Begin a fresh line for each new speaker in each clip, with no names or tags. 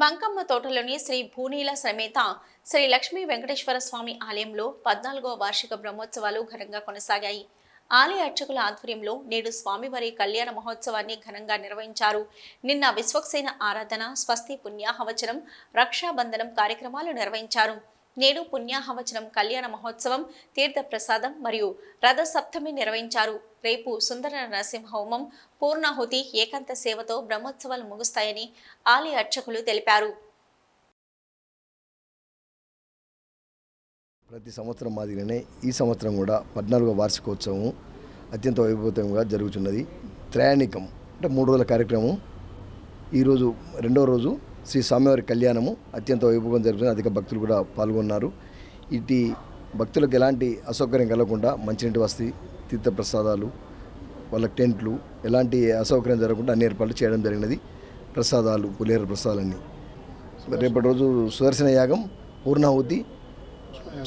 మంకమ్మ తోటలోని శ్రీ భూనీల సమేత శ్రీ లక్ష్మీ వెంకటేశ్వర స్వామి ఆలయంలో పద్నాలుగవ వార్షిక బ్రహ్మోత్సవాలు ఘనంగా కొనసాగాయి. ఆలయ అర్చకుల ఆధ్వర్యంలో నేడు స్వామివారి కళ్యాణ మహోత్సవాన్ని ఘనంగా నిర్వహించారు. నిన్న విశ్వక్సేన ఆరాధన స్వస్తి పుణ్యాహవచనం రక్షాబంధనం కార్యక్రమాలు నిర్వహించారు. నేడు పుణ్యాహవచనం కళ్యాణ మహోత్సవం తీర్థ ప్రసాదం మరియు రథ సప్తమి నిర్వహించారు. రేపు సుందర నరసింహ హోమం పూర్ణాహుతి ఏకాంత సేవతో బ్రహ్మోత్సవాలు ముగుస్తాయని ఆలయ అర్చకులు తెలిపారు.
ప్రతి సంవత్సరం మాదిరిగానే ఈ సంవత్సరం కూడా పద్నాలుగో వార్షికోత్సవం అత్యంత వైభవంగా జరుగుతున్నది త్రయాణికం అంటే మూడు రోజుల కార్యక్రమం. ఈరోజు రెండో రోజు శ్రీ స్వామివారి కళ్యాణము అత్యంత వైభవం జరుగుతుంది అధిక భక్తులు కూడా పాల్గొన్నారు. ఇటు భక్తులకు ఎలాంటి అసౌకర్యం కలగకుండా మంచినీటి వసతి తీర్థప్రసాదాలు వాళ్ళ టెంట్లు ఎలాంటి అసౌకర్యం జరగకుండా అన్ని ఏర్పాట్లు చేయడం జరిగినది. ప్రసాదాలు పులిహేర ప్రసాదాలన్నీ. రేపటి రోజు సుదర్శన యాగం పూర్ణాహుతి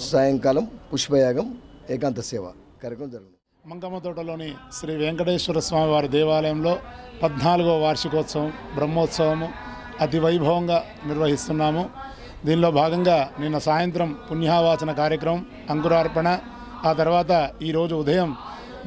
సాయంకాలం పుష్పయాగం ఏకాంత సేవ కార్యక్రమం జరుగుతుంది
మంకమ్మ తోటలోని శ్రీ వెంకటేశ్వర స్వామివారి దేవాలయంలో పద్నాలుగో వార్షికోత్సవం బ్రహ్మోత్సవము అతి వైభవంగా నిర్వహిస్తున్నాము. దీనిలో భాగంగా నిన్న సాయంత్రం పుణ్యావాసన కార్యక్రమం అంకురార్పణ ఆ తర్వాత ఈరోజు ఉదయం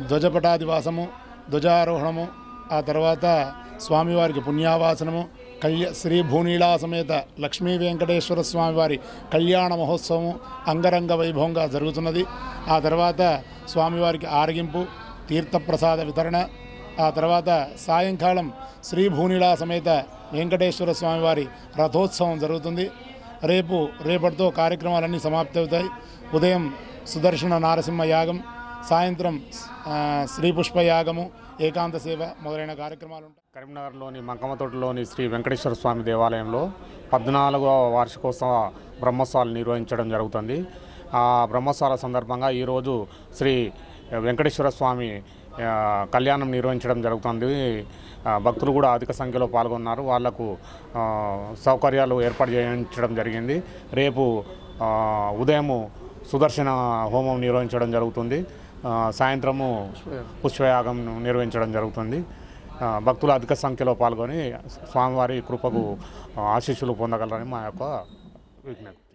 ధ్వజపటాదివాసము ధ్వజారోహణము ఆ తర్వాత స్వామివారికి పుణ్యావాసనము కళ్య శ్రీ భూనీళా సమేత లక్ష్మీ వెంకటేశ్వర స్వామివారి కళ్యాణ మహోత్సవము అంగరంగ వైభవంగా జరుగుతున్నది. ఆ తర్వాత స్వామివారికి ఆరగింపు తీర్థప్రసాద వితరణ ఆ తర్వాత సాయంకాలం శ్రీ భూనీళా సమేత వెంకటేశ్వర స్వామివారి రథోత్సవం జరుగుతుంది. రేపు రేపటితో కార్యక్రమాలన్నీ సమాప్తి అవుతాయి ఉదయం సుదర్శన నారసింహ యాగం సాయంత్రం శ్రీపుష్ప శ్రీ యాగము ఏకాంత సేవ మొదలైన కార్యక్రమాలు ఉంటాయి.
కరీంనగర్లోని మంకమ్మతోటలోని శ్రీ వెంకటేశ్వర స్వామి దేవాలయంలో పద్నాలుగవ వార్షికోత్సవ బ్రహ్మోత్సవాలు నిర్వహించడం జరుగుతుంది. ఆ బ్రహ్మోత్సవాల సందర్భంగా ఈరోజు శ్రీ వెంకటేశ్వర స్వామి కళ్యాణం నిర్వహించడం జరుగుతుంది. భక్తులు కూడా అధిక సంఖ్యలో పాల్గొన్నారు. వాళ్ళకు సౌకర్యాలు ఏర్పాటు చేయించడం జరిగింది. రేపు ఉదయము సుదర్శన హోమం నిర్వహించడం జరుగుతుంది. సాయంత్రము పుష్పయాగం నిర్వహించడం జరుగుతుంది. భక్తులు అధిక సంఖ్యలో పాల్గొని స్వామివారి కృపకు ఆశీస్సులు పొందగలరని మా యొక్క విజ్ఞప్తి.